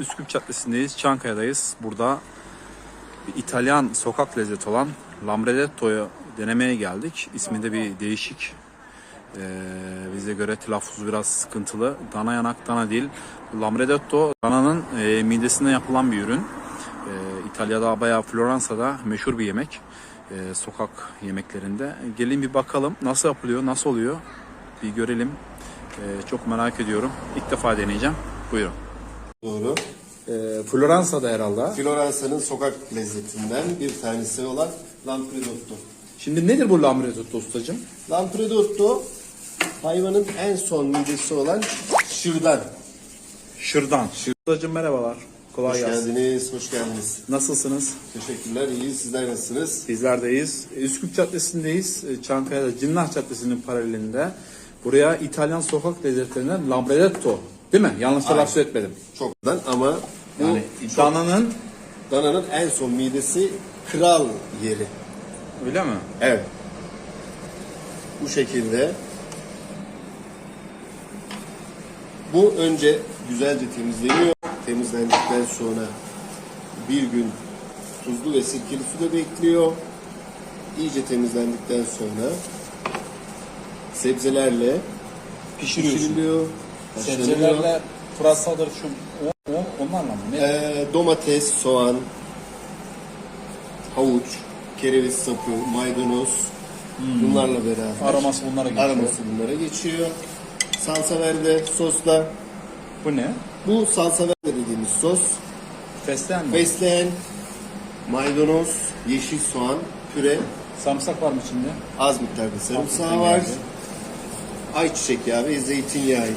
Üsküp Caddesi'ndeyiz, Çankaya'dayız. Burada bir İtalyan sokak lezzeti olan Lambredetto'yu denemeye geldik. İsmi de bir değişik. Ee, bize göre telaffuzu biraz sıkıntılı. Dana yanak dana değil. Lambredetto dananın e, midesine yapılan bir ürün. Ee, İtalya'da bayağı Floransa'da meşhur bir yemek. Ee, sokak yemeklerinde. Gelin bir bakalım nasıl yapılıyor, nasıl oluyor. Bir görelim. Ee, çok merak ediyorum. İlk defa deneyeceğim. Buyurun. Doğru. Ee, Floransa'da herhalde. Floransa'nın sokak lezzetinden bir tanesi olan Lampredotto. Şimdi nedir bu lambredotto ustacığım? Lampredotto hayvanın en son midesi olan şırdan. Şırdan. Ustacığım merhabalar. Kolay Hoş gelsin. geldiniz, hoş geldiniz. Nasılsınız? Teşekkürler, iyiyiz. Sizler nasılsınız? Bizlerdeyiz. Üsküp Caddesi'ndeyiz. Ee, Çankaya'da Cinnah Caddesi'nin paralelinde. Buraya İtalyan sokak lezzetlerinden lambredotto. Değil mi? Yanlış telaffuz etmedim. Çoktan ama bu Yani çok- dananın dananın en son midesi kral yeri. öyle mi? Evet. Bu şekilde. Bu önce güzelce temizleniyor. Temizlendikten sonra bir gün tuzlu ve sirkeli suda bekliyor. İyice temizlendikten sonra sebzelerle Pişiriyorsun. pişiriliyor. Sebzelerle pırasadır şu o, o, onlarla mı? Ne? Ee, domates, soğan, havuç, kereviz sapı, maydanoz bunlarla beraber. Hmm. Aroması bunlara geçiyor. Aroması bunlara geçiyor. Salsa verde sosla. Bu ne? Bu salsa verde dediğimiz sos. Fesleğen mi? Fesleğen, maydanoz, yeşil soğan, püre, Sarımsak var mı içinde? az miktarda sarımsağı var. Ayçiçek yağı ve zeytinyağıyla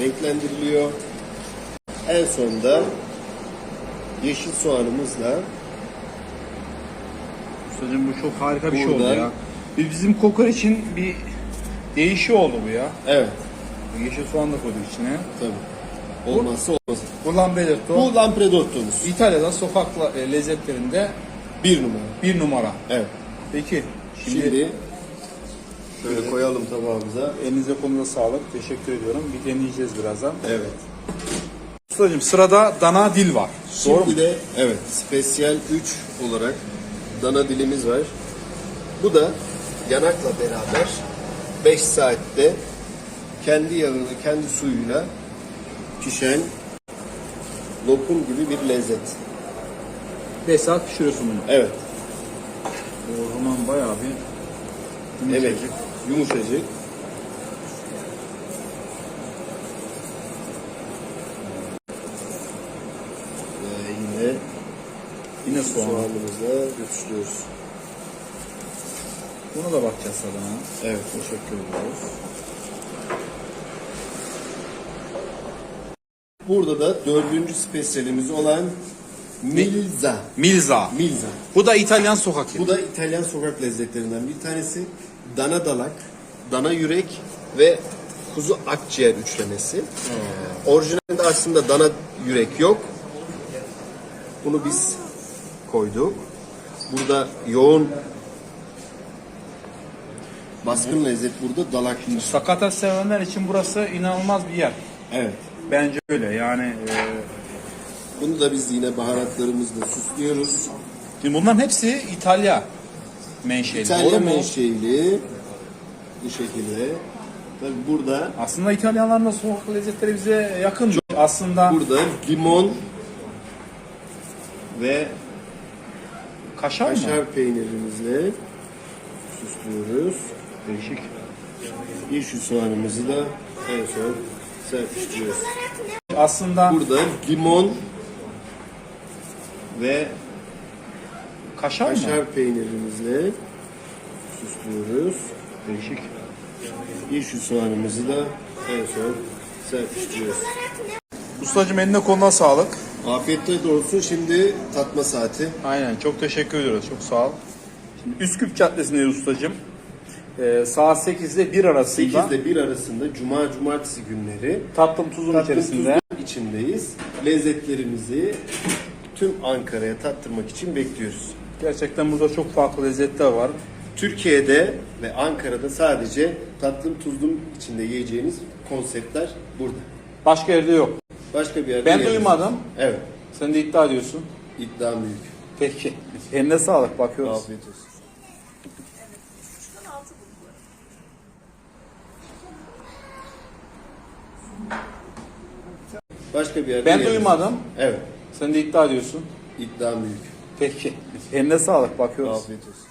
renklendiriliyor. En sonunda yeşil soğanımızla Ustacığım bu çok harika bir şey oldu ya. Bir Bizim kokoreçin bir değişi oldu bu ya. evet Yeşil soğan da koyduk içine. tabii olmazsa olmaz. Bu lambredotto. Bu Lampredotto'muz. İtalya'da sokak la- e, lezzetlerinde Bir numara. bir numara. Evet. Peki. Şimdi, Şimdi şöyle koyalım tabağımıza. elinize kolunuza sağlık. Teşekkür ediyorum. Bir deneyeceğiz birazdan. Evet. Ustacığım sırada dana dil var. Doğru mu? Şimdi de evet spesiyel 3 olarak dana dilimiz var. Bu da yanakla beraber 5 saatte kendi yağını, kendi suyuyla pişen lokum gibi bir lezzet. 5 saat pişiriyorsun bunu. Evet. O zaman bayağı bir Evet. Yumuşacık. Ve yine yine soğan. soğanımızla götürüyoruz. Buna da bakacağız tadına. Evet. Teşekkür ediyoruz. Burada da dördüncü spesiyelimiz olan Milza. Milza. Milza. Bu da İtalyan sokak. Bu da İtalyan sokak lezzetlerinden bir tanesi. Dana dalak, dana yürek ve kuzu akciğer üçlemesi. Orijinalde aslında dana yürek yok. Bunu biz koyduk. Burada yoğun baskın lezzet burada dalakmış. Sakata sevenler için burası inanılmaz bir yer. Evet. Bence öyle yani. e, Bunu da biz yine baharatlarımızla süslüyoruz. şimdi bunların hepsi İtalya menşeli. doğru mu? menşeili bu şekilde. Tabii burada Aslında İtalyanların da sokak lezzetleri bize yakın. Aslında burada limon ve kaşar, mı? kaşar peynirimizle süslüyoruz. Değişik. Yeşil soğanımızı da en son serpiştiriyoruz. Aslında Burada limon ve kaşar, mı? kaşar peynirimizle süslüyoruz. Değişik. Yeşil soğanımızı da en son serpiştiriyoruz. Ustacığım eline koluna sağlık. Afiyetler olsun. Şimdi tatma saati. Aynen çok teşekkür ediyoruz. Çok sağ ol. Şimdi Üsküp Caddesi'ndeyiz ustacığım. Ee, saat 8 ile 1 arasında 8 ile 1 arasında cuma cumartesi günleri tatlım tuzum tatlım içerisinde tuzlu içindeyiz. Lezzetlerimizi tüm Ankara'ya tattırmak için bekliyoruz. Gerçekten burada çok farklı lezzetler var. Türkiye'de ve Ankara'da sadece tatlım tuzlum içinde yiyeceğiniz konseptler burada. Başka yerde yok. Başka bir yerde Ben yeriz. duymadım. Evet. Sen de iddia ediyorsun. İddiam büyük. Peki. Eline sağlık. Bakıyoruz. Afiyet olsun. Başka bir yerde Ben yeriz. duymadım. Evet. Sen de iddia ediyorsun. İddiam büyük. Peki. Eline sağlık. Bakıyoruz. Afiyet olsun.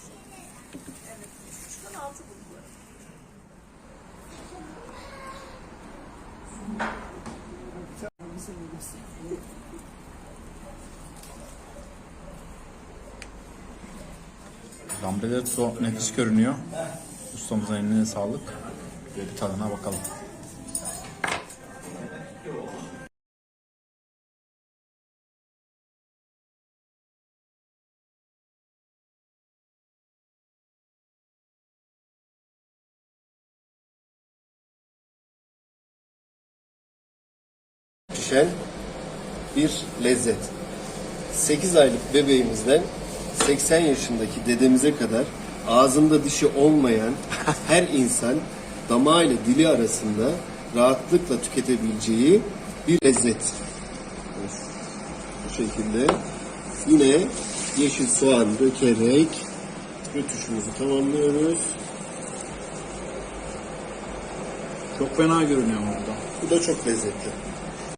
Lambredetto nefis görünüyor. Ustamızın eline sağlık. Bir tadına bakalım. Pişen bir lezzet. 8 aylık bebeğimizden 80 yaşındaki dedemize kadar ağzında dişi olmayan her insan damağıyla dili arasında rahatlıkla tüketebileceği bir lezzet. Bu şekilde yine yeşil soğan dökerek rötuşumuzu tamamlıyoruz. Çok fena görünüyor burada. Bu da çok lezzetli.